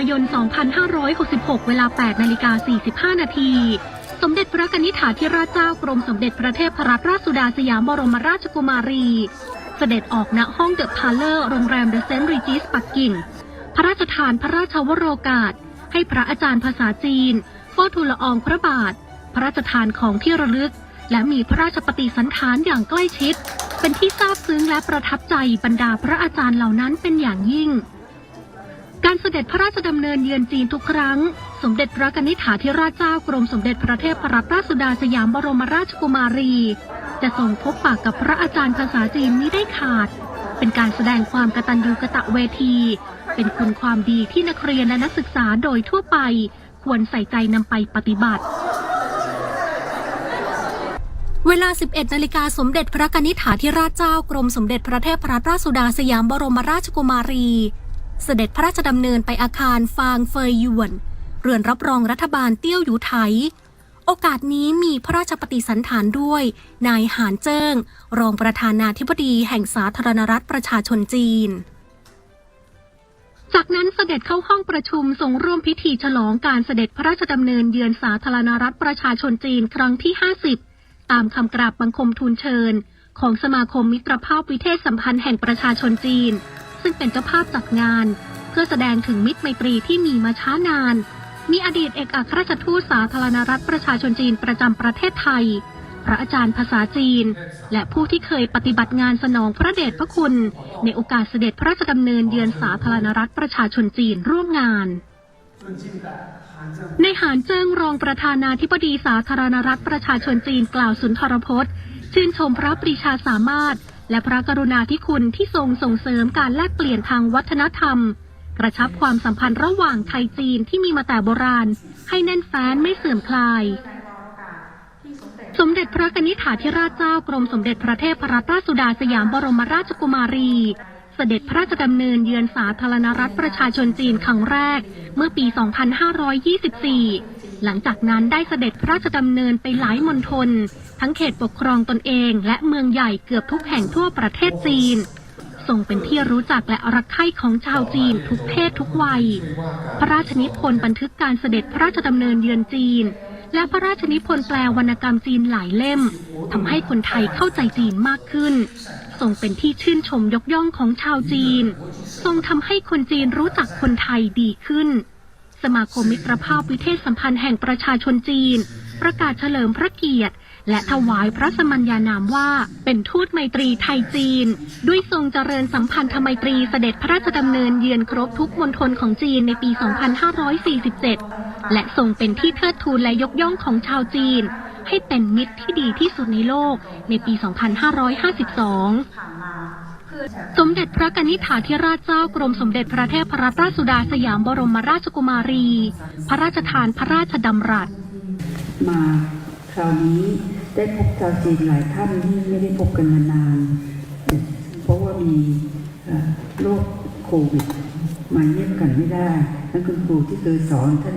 ายน 2566 เวลา 8 นาฬิกา 45 นาที สมเด็จพระกนิษฐาธิราชเจ้ากรมสมเด็จพระเทพรัตนราชสุดาสยามบรมราชกุมารี เสด็จออกณห้องเดอะพาเลอร์โรงแรมเดอะเซนต์รีจิสปักกิ่ง พระราชทานพระราชวโรกาส ให้พระอาจารย์ภาษาจีนเฝ้าทูลอองพระบาท พระราชทานของที่ระลึก และมีพระราชปฏิสันถานอย่างใกล้ชิด เป็นที่ซาบซึ้งและประทับใจบรรดาพระอาจารย์เหล่านั้นเป็นอย่างยิ่ง การเสด็จพระราชดำเนินเยือนจีนทุกครั้ง สมเด็จพระกนิษฐาธิราชเจ้ากรมสมเด็จพระเทพรัตนราชสุดาสยามบรมราชกุมารี จะทรงพบปากกับพระอาจารย์ภาษาจีนมิได้ขาด เป็นการแสดงความกตัญญูกะตะเวที เป็นคุณความดีที่นักเรียนและนักศึกษาโดยทั่วไป ควรใส่ใจนำไปปฏิบัติเวลา 11 นาฬิกาสมเด็จพระกนิษฐาธิราชเจ้ากรมสมเด็จพระเทพรัตนราชสุดาสยามบรมราชกุมารี เสด็จพระราชดำเนินไปอาคารฟางเฟยหยวน เรือนรับรองรัฐบาลเตี้ยวหยูไถโอกาสนี้มีพระราชปฏิสันถานด้วย นายหานเจิ้ง รองประธานาธิบดีแห่งสาธารณรัฐประชาชนจีน จากนั้นเสด็จเข้าห้องประชุมทรงร่วมพิธีฉลองการเสด็จพระราชดำเนินเยือนสาธารณรัฐประชาชนจีนครั้งที่ 50 ตามคำกราบบังคมทูลเชิญ ของสมาคมมิตรภาพวิเทศสัมพันธ์แห่งประชาชนจีน ซึ่งเป็นเจ้าภาพจัดงาน เพื่อแสดงถึงมิตรไมตรีที่มีมาช้านาน มีอดีตเอกอัครราชทูตสาธารณรัฐประชาชนจีนประจำประเทศไทย พระอาจารย์ภาษาจีน และผู้ที่เคยปฏิบัติงานสนองพระเดชพระคุณ ในโอกาสเสด็จพระราชดำเนินเยือนสาธารณรัฐประชาชนจีนร่วมงานในหานเจิ้งรองประธานาธิบดีสาธารณรัฐประชาชนจีนกล่าวสุนทรพจน์ ชื่นชมพระปรีชาสามารถ และพระกรุณาธิคุณที่ทรงส่งเสริมการแลกเปลี่ยนทางวัฒนธรรม กระชับความสัมพันธ์ระหว่างไทยจีนที่มีมาแต่โบราณ ให้แน่นแฟ้นไม่เสื่อมคลาย สมเด็จพระกนิษฐาธิราชเจ้ากรมสมเด็จพระเทพรัตนราชสุดาสยามบรมราชกุมารีเสด็จพระราชดำเนินเยือนสาธารณรัฐประชาชนจีนครั้งแรก เมื่อปี 2524 หลังจากนั้นได้เสด็จพระราชดำเนินไปหลายมณฑลทั้งเขตปกครองตนเองและเมืองใหญ่เกือบทุกแห่งทั่วประเทศจีนทรงเป็นที่รู้จักและรักใคร่ของชาวจีนทุกเพศทุกวัย พระราชนิพนธ์บันทึกการเสด็จพระราชดำเนินเยือนจีน และพระราชนิพนธ์แปลวรรณกรรมจีนหลายเล่มทำให้คนไทยเข้าใจจีนมากขึ้น ทรงเป็นที่ชื่นชมยกย่องของชาวจีน ทรงทำให้คนจีนรู้จักคนไทยดีขึ้น สมาคมมิตรภาพวิเทศสัมพันธ์แห่งประชาชนจีน ประกาศเฉลิมพระเกียรติ และถวายพระสมัญญานามว่าเป็นทูตไมตรีไทยจีน ด้วยทรงเจริญสัมพันธไมตรีเสด็จพระราชดำเนินเยือนครบทุกมณฑลของจีนในปี 2547 และทรงเป็นที่เทิดทูนและยกย่องของชาวจีน ให้เป็นมิตรที่ดีที่สุดในโลกในปี 2552 สมเด็จพระกนิษฐาธิราชเจ้ากรมสมเด็จพระเทพรัตนราชสุดาสยามบรมราชกุมารี พระราชทานพระราชดำรัส มาคราวนี้ได้พบชาวจีนหลายท่านที่ไม่ได้พบกันมานาน เพราะว่ามีโรคโควิดมาเยี่ยมกันไม่ได้ท่านคุณครูที่เคยสอนท่าน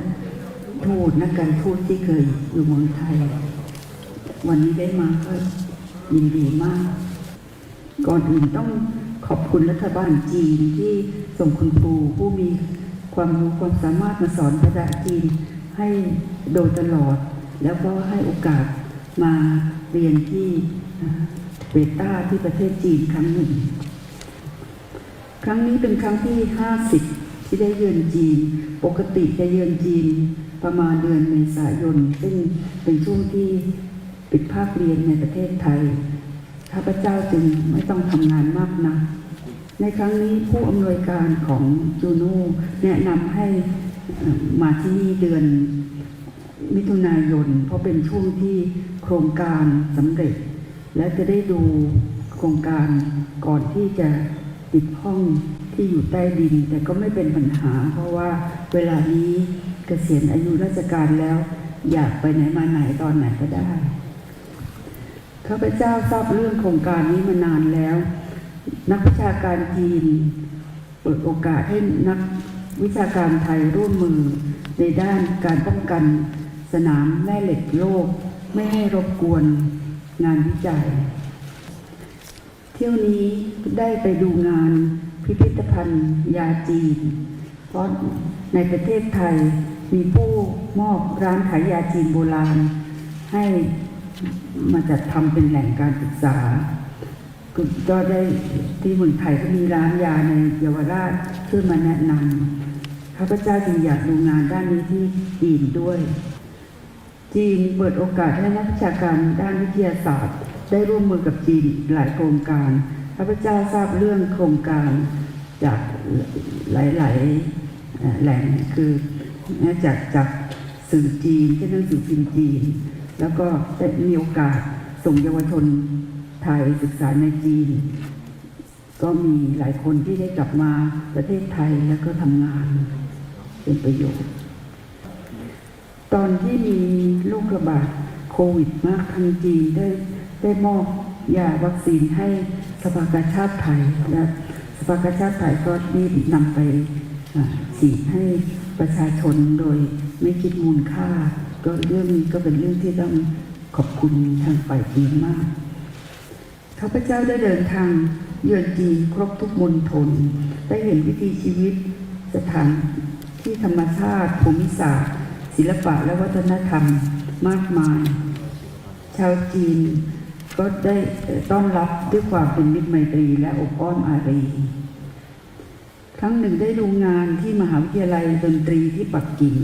ทูตนักการทูตที่เคยอยู่เมืองไทย วันนี้ได้มาก็ยินดีมาก ก่อนอื่นต้องขอบคุณรัฐบาลจีนที่ส่งคุณครูผู้มีความรู้ความสามารถมาสอนภาษาจีนให้โดยตลอด แล้วก็ให้โอกาสมาเรียนที่เบต้าที่ประเทศจีนครั้งหนึ่ง ครั้งนี้เป็นครั้งที่ 50 ที่ได้เยือนจีน ปกติจะเยือนจีนประมาณเดือนเมษายน ซึ่งเป็นช่วงที่ปิดภาคเรียนในประเทศไทย ข้าพเจ้าจึงไม่ต้องทำงานมากนะักในครั้งนี้ผู้อำนวยการของจูนูแนะนำให้มาที่นี่เดือนมิถุนายน เพราะเป็นช่วงที่โครงการสำเร็จ และจะได้ดูโครงการก่อนที่จะปิดห้องที่อยู่ใต้ดิน แต่ก็ไม่เป็นปัญหา เพราะว่าเวลานี้เกษียณอายุราชการแล้ว อยากไปไหนมาไหนตอนไหนก็ได้ ข้าพเจ้าทราบเรื่องโครงการนี้มานานแล้ว นักวิชาการจีน เปิดโอกาสให้นักวิชาการไทยร่วมมือ ในด้านการป้องกันสนามแม่เหล็กโลก ไม่ให้รบกวนงานวิจัย เที่ยวนี้ได้ไปดูงานพิพิธภัณฑ์ยาจีน เพราะในประเทศไทยมีผู้มอบร้านขายยาจีนโบราณ ให้ มาจัดทำเป็นแหล่งการศึกษา ก็ได้ที่เมืองไทยก็มีร้านยาในเยาวราชขึ้นมาแนะนำข้าพเจ้าจึงอยากดูงานด้านนี้ที่จีนด้วย จีนเปิดโอกาสให้นักวิชาการด้านวิทยาศาสตร์ ได้ร่วมมือกับจีนหลายโครงการข้าพเจ้าทราบเรื่องโครงการจากหลาย ๆ แหล่งคือจากจากสื่อจีนเช่นหนังสือพิมพ์จีน แล้วก็ได้มีโอกาสส่งเยาวชนไทยศึกษาในจีน ก็มีหลายคนที่ได้กลับมาประเทศไทยแล้วก็ทำงานเป็นประโยชน์ ตอนที่มีโรคระบาดโควิดมากทางจีนได้ได้มอบยาวัคซีนให้สภากาชาติไทยและสภากาชาติไทยก็รีบนำไปฉีดให้ประชาชนโดยไม่คิดมูลค่า ก็เรื่องนี้ก็เป็นเรื่องที่ต้องขอบคุณทางฝ่ายจีนมาก ข้าพเจ้าได้เดินทางเยือนจีนครบทุกมณฑลได้เห็นวิถีชีวิตสถานที่ธรรมชาติภูมิศาสตร์ ศิลปะและวัฒนธรรมมากมาย ชาวจีนก็ได้ต้อนรับด้วยความเป็นมิตรไมตรีและอบอ้อมอารีครั้งหนึ่งได้ดูงานที่มหาวิทยาลัยดนตรีที่ปักกิ่ง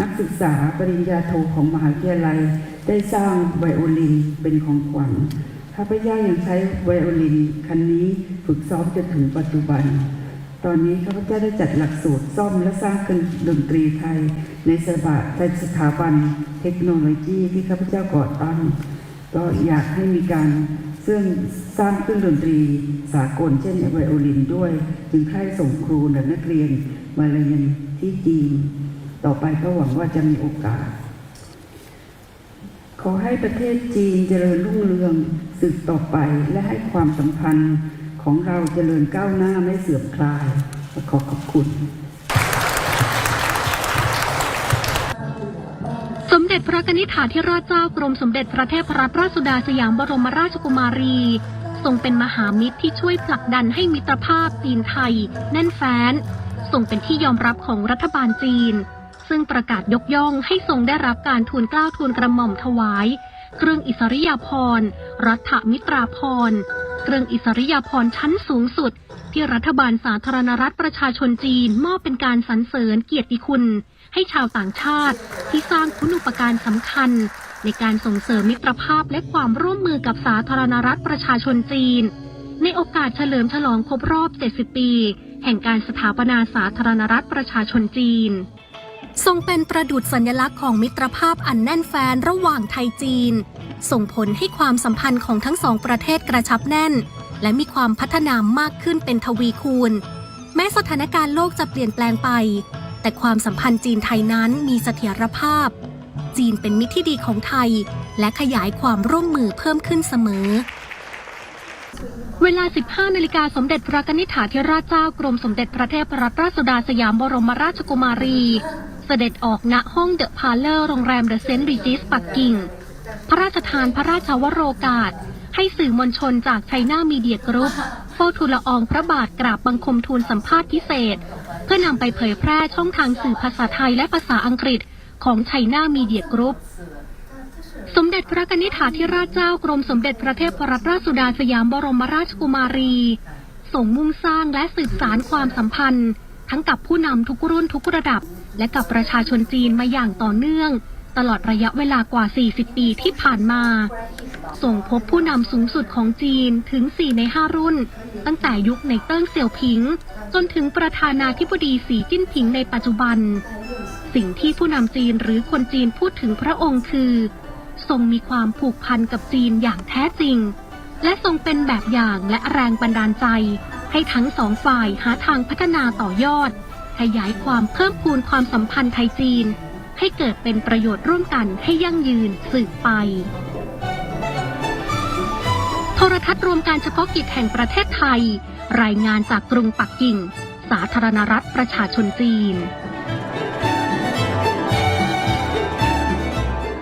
นักศึกษาปริญญาโทของมหาวิทยาลัย ได้สร้างไวโอลินเป็นของขวัญข้าพเจ้ายังใช้ไวโอลินคันนี้ฝึกซ้อมจนถึงปัจจุบัน ตอนนี้ข้าพเจ้าได้จัดหลักสูตรซ่อมและสร้างเครื่องดนตรีไทย ในสถาในสถาบันเทคโนโลยีที่ข้าพเจ้าก่อตั้ง ก็อยากให้มีการซึ่งสร้างเครื่องดนตรีสากลเช่นไวโอลินด้วย จึงใคร่ส่งครูและนักเรียนมาเรียนที่จีน ต่อไปก็หวังว่าจะมีโอกาส ขอให้ประเทศจีนเจริญรุ่งเรืองสืบต่อไปและให้ความสัมพันธ์ของเราเจริญก้าวหน้าไม่เสื่อมคลาย ขอขอบคุณ สมเด็จพระนิษฐาธิราชเจ้ากรมสมเด็จพระเทพรัตนราชสุดาสยามบรมราชกุมารี ทรงเป็นมหามิตรที่ช่วยผลักดันให้มิตรภาพจีนไทย แน่นแฟ้นทรงเป็นที่ยอมรับของรัฐบาลจีน ซึ่งประกาศยกย่องให้ทรงได้รับการทูลเกล้าทูลกระหม่อมถวาย เครื่องอิสริยาภรณ์ รัฐมิตราภรณ์ เครื่องอิสริยาภรณ์ชั้นสูงสุด ที่รัฐบาลสาธารณรัฐประชาชนจีนมอบเป็นการสรรเสริญเกียรติคุณ ให้ชาวต่างชาติที่สร้างคุณูปการสำคัญ ในการส่งเสริมมิตรภาพและความร่วมมือกับสาธารณรัฐประชาชนจีน ในโอกาสเฉลิมฉลองครบรอบ 70 ปี แห่งการสถาปนาสาธารณรัฐประชาชนจีน ทรงเป็นประดุจสัญลักษณ์ของมิตรภาพอันแน่นแฟ้นระหว่างไทยจีน ส่งผลให้ความสัมพันธ์ของทั้งสองประเทศกระชับแน่น และมีความพัฒนามากขึ้นเป็นทวีคูณ แม้สถานการณ์โลกจะเปลี่ยนแปลงไป แต่ความสัมพันธ์จีนไทยนั้นมีเสถียรภาพ จีนเป็นมิตรที่ดีของไทย และขยายความร่วมมือเพิ่มขึ้นเสมอเวลา 15 นาฬิกาสมเด็จพระนิษฐาธิราชเจ้ากรมสมเด็จพระเทพรัตนราชสุดาสยามบรมราชกุมารี เสด็จออกณห้องเดอะพาเลอร์โรงแรมเดอะเซนต์ริจิสปักกิ่ง พระราชทานพระราชวโรกาส ให้สื่อมวลชนจากไชน่ามีเดียกรุ๊ปเฝ้าทูลละอองพระบาทกราบบังคมทูลสัมภาษณ์พิเศษ เพื่อนำไปเผยแพร่ช่องทางสื่อภาษาไทยและภาษาอังกฤษของไชน่ามีเดียกรุ๊ปสมเด็จพระนิษฐาธิราชเจ้ากรมสมเด็จพระเทพรัตนราชสุดาสยามบรมราชกุมารีส่งมุ่งสร้างและสืบสารความสัมพันธ์ ทั้งกับผู้นำทุกรุ่นทุกระดับ และกับประชาชนจีนมาอย่างต่อเนื่อง ตลอดระยะเวลากว่า 40 ปีที่ผ่านมา ส่งพบผู้นำสูงสุดของจีนถึง 4 ใน 5 รุ่น ตั้งแต่ยุคในเติ้งเสี่ยวผิง จนถึงประธานาธิบดีสีจิ้นผิงในปัจจุบัน สิ่งที่ผู้นำจีนหรือคนจีนพูดถึงพระองค์คือ ทรงมีความผูกพันกับจีนอย่างแท้จริง และทรงเป็นแบบอย่างและแรงบันดาลใจ ให้ทั้งสองฝ่ายหาทางพัฒนาต่อยอด ขยายความเพิ่มพูนความสัมพันธ์ไทยจีน ให้เกิดเป็นประโยชน์ร่วมกันให้ยั่งยืนสืบไป โทรทัศน์รวมการเฉพาะกิจแห่งประเทศไทย รายงานจากกรุงปักกิ่ง สาธารณรัฐประชาชนจีน